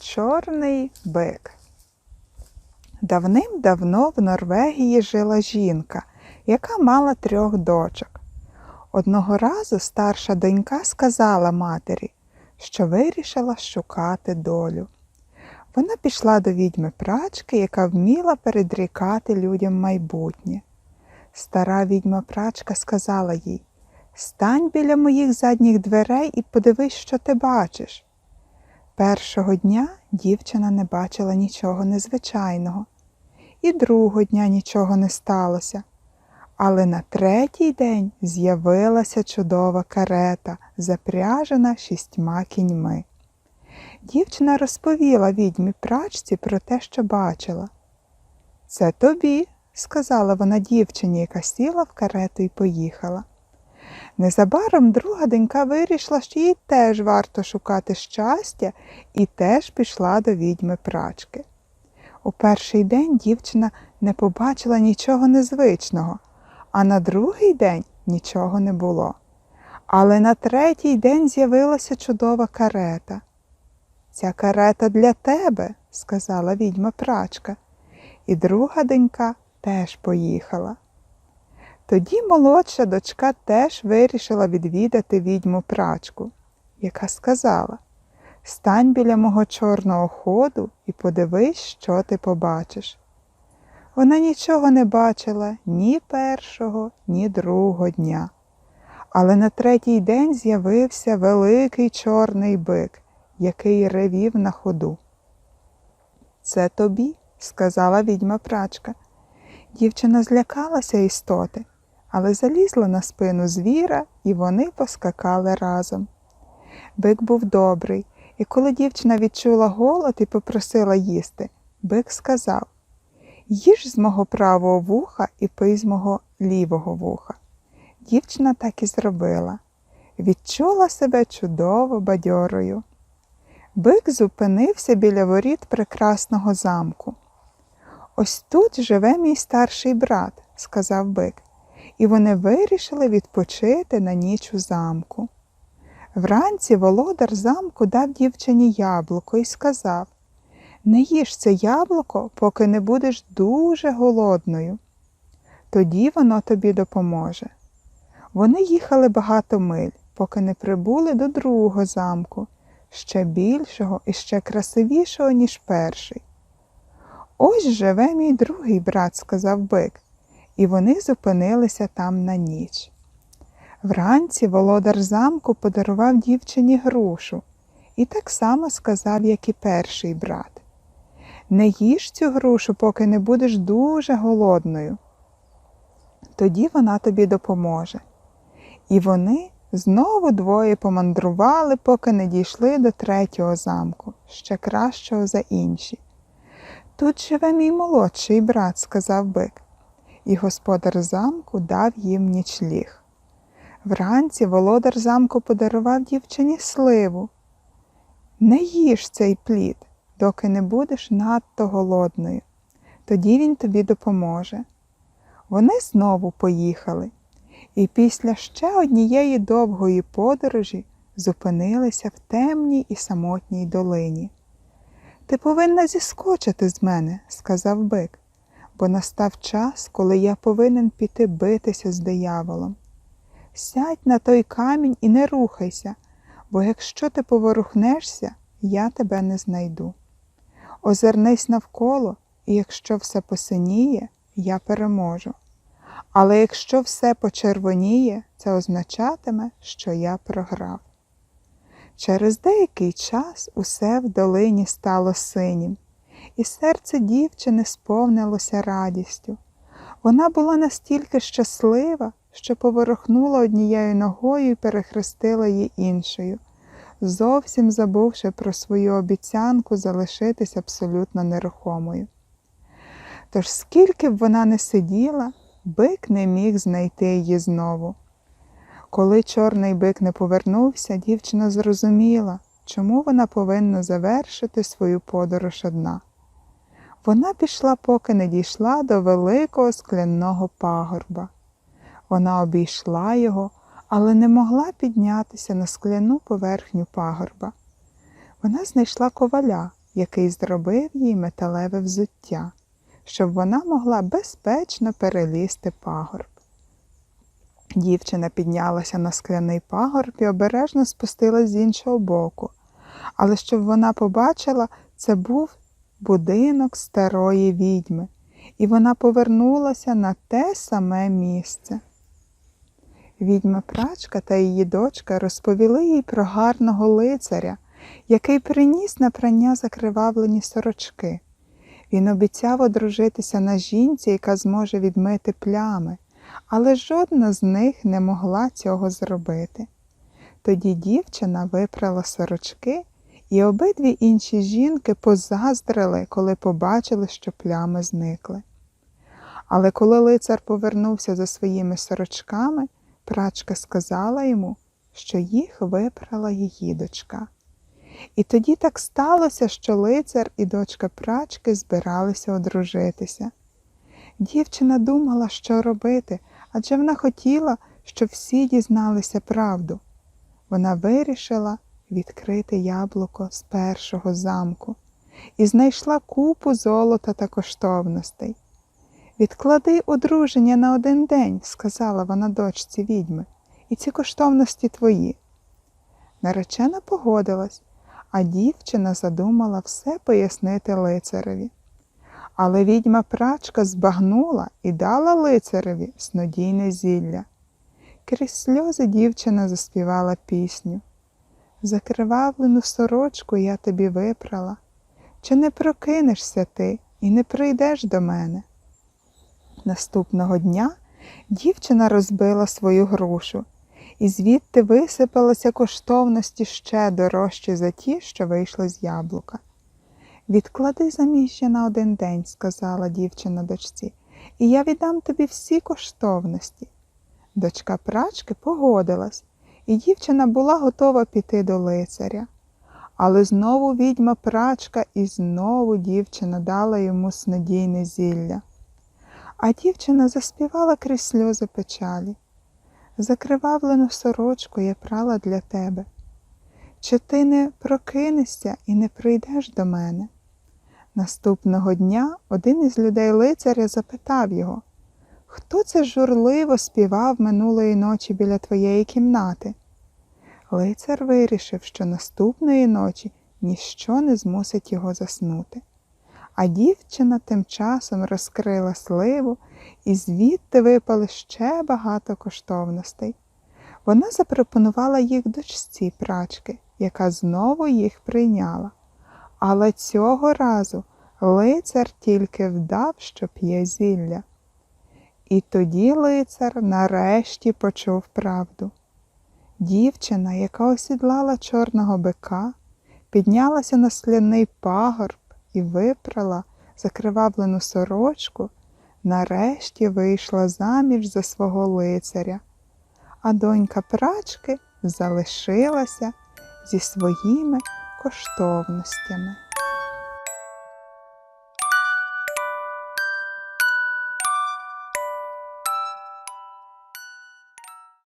Чорний бик. Давним-давно в Норвегії жила жінка, яка мала трьох дочок. Одного разу старша донька сказала матері, що вирішила шукати долю. Вона пішла до відьми прачки, яка вміла передрікати людям майбутнє. Стара відьма прачка сказала їй Стань біля моїх задніх дверей і подивись, що ти бачиш. Першого дня дівчина не бачила нічого незвичайного, і другого дня нічого не сталося. Але на третій день з'явилася чудова карета, запряжена шістьма кіньми. Дівчина розповіла відьмі прачці про те, що бачила. Це тобі, сказала вона дівчині, яка сіла в карету і поїхала. Незабаром друга донька вирішила, що їй теж варто шукати щастя, і теж пішла до відьми прачки. У перший день дівчина не побачила нічого незвичного, а на другий день нічого не було. Але на третій день з'явилася чудова карета. Ця карета для тебе, сказала відьма прачка, і друга донька теж поїхала. Тоді молодша дочка теж вирішила відвідати відьму прачку, яка сказала Стань біля мого чорного ходу і подивись, що ти побачиш. Вона нічого не бачила ні першого, ні другого дня. Але на третій день з'явився великий чорний бик, який ревів на ходу. Це тобі, сказала відьма прачка. Дівчина злякалася істоти, але залізла на спину звіра, і вони поскакали разом. Бик був добрий, і коли дівчина відчула голод і попросила їсти, бик сказав Їж з мого правого вуха і пий з мого лівого вуха. Дівчина так і зробила. Відчула себе чудово бадьорою. Бик зупинився біля воріт прекрасного замку. Ось тут живе мій старший брат, сказав бик, і вони вирішили відпочити на ніч у замку. Вранці володар замку дав дівчині яблуко і сказав Не їж це яблуко, поки не будеш дуже голодною. Тоді воно тобі допоможе. Вони їхали багато миль, поки не прибули до другого замку, ще більшого і ще красивішого, ніж перший. Ось живе мій другий брат, сказав бик, і вони зупинилися там на ніч. Вранці володар замку подарував дівчині грушу і так само сказав, як і перший брат. Не їж цю грушу, поки не будеш дуже голодною. Тоді вона тобі допоможе. І вони знову двоє помандрували, поки не дійшли до третього замку, ще кращого за інші. Тут живе мій молодший брат, сказав бик, і господар замку дав їм нічліг. Вранці володар замку подарував дівчині сливу. Не їж цей плід, доки не будеш надто голодною. Тоді він тобі допоможе. Вони знову поїхали, і після ще однієї довгої подорожі зупинилися в темній і самотній долині. Ти повинна зіскочити з мене, сказав бик, бо настав час, коли я повинен піти битися з дияволом. Сядь на той камінь і не рухайся, бо якщо ти поворухнешся, я тебе не знайду. Озирнись навколо, і якщо все посиніє, я переможу. Але якщо все почервоніє, це означатиме, що я програв. Через деякий час усе в долині стало синім, і серце дівчини сповнилося радістю. Вона була настільки щаслива, що поворухнула однією ногою і перехрестила її іншою, зовсім забувши про свою обіцянку залишитись абсолютно нерухомою. Тож, скільки б вона не сиділа, бик не міг знайти її знову. Коли чорний бик не повернувся, дівчина зрозуміла, чому вона повинна завершити свою подорож одна. Вона пішла, поки не дійшла до великого скляного пагорба. Вона обійшла його, але не могла піднятися на скляну поверхню пагорба. Вона знайшла коваля який зробив їй металеве взуття, щоб вона могла безпечно перелізти пагорб. Дівчина піднялася на скляний пагорб і обережно спустилась з іншого боку. Але щоб вона побачила, це був будинок старої відьми, і вона повернулася на те саме місце. Відьма прачка та її дочка розповіли їй про гарного лицаря, який приніс на прання закривавлені сорочки. Він обіцяв одружитися на жінці, яка зможе відмити плями, але жодна з них не могла цього зробити. Тоді дівчина випрала сорочки, і обидві інші жінки позаздрили, коли побачили, що плями зникли. Але коли лицар повернувся за своїми сорочками, прачка сказала йому, що їх випрала її дочка. І тоді так сталося, що лицар і дочка прачки збиралися одружитися. Дівчина думала, що робити, адже вона хотіла, щоб всі дізналися правду. Вона вирішила відкрити яблуко з першого замку і знайшла купу золота та коштовностей. Відклади одруження на один день, сказала вона дочці відьми, і ці коштовності твої. Наречена погодилась, а дівчина задумала все пояснити лицареві. Але відьма прачка збагнула і дала лицареві снодійне зілля. Крізь сльози дівчина заспівала пісню. Закривавлену сорочку я тобі випрала. Чи не прокинешся ти і не прийдеш до мене? Наступного дня дівчина розбила свою грушу, і звідти висипалися коштовності ще дорожчі за ті, що вийшли з яблука. Відклади заміжжя на один день, сказала дівчина дочці, і я віддам тобі всі коштовності. Дочка прачки погодилась, і дівчина була готова піти до лицаря. Але знову відьма прачка і знову дівчина дала йому снодійне зілля. А дівчина заспівала крізь сльози печалі. Закривавлену сорочку я прала для тебе. Чи ти не прокинешся і не прийдеш до мене? Наступного дня один із людей лицаря запитав його, хто це журливо співав минулої ночі біля твоєї кімнати? Лицар вирішив, що наступної ночі ніщо не змусить його заснути. А дівчина тим часом розкрила сливу, і звідти випали ще багато коштовностей. Вона запропонувала їх дочці прачки, яка знову їх прийняла. Але цього разу лицар тільки вдав, що п'є зілля. І тоді лицар нарешті почув правду. Дівчина, яка осідлала чорного бика, піднялася на скляний пагорб і випрала закривавлену сорочку, нарешті вийшла заміж за свого лицаря, а донька прачки залишилася зі своїми коштовностями.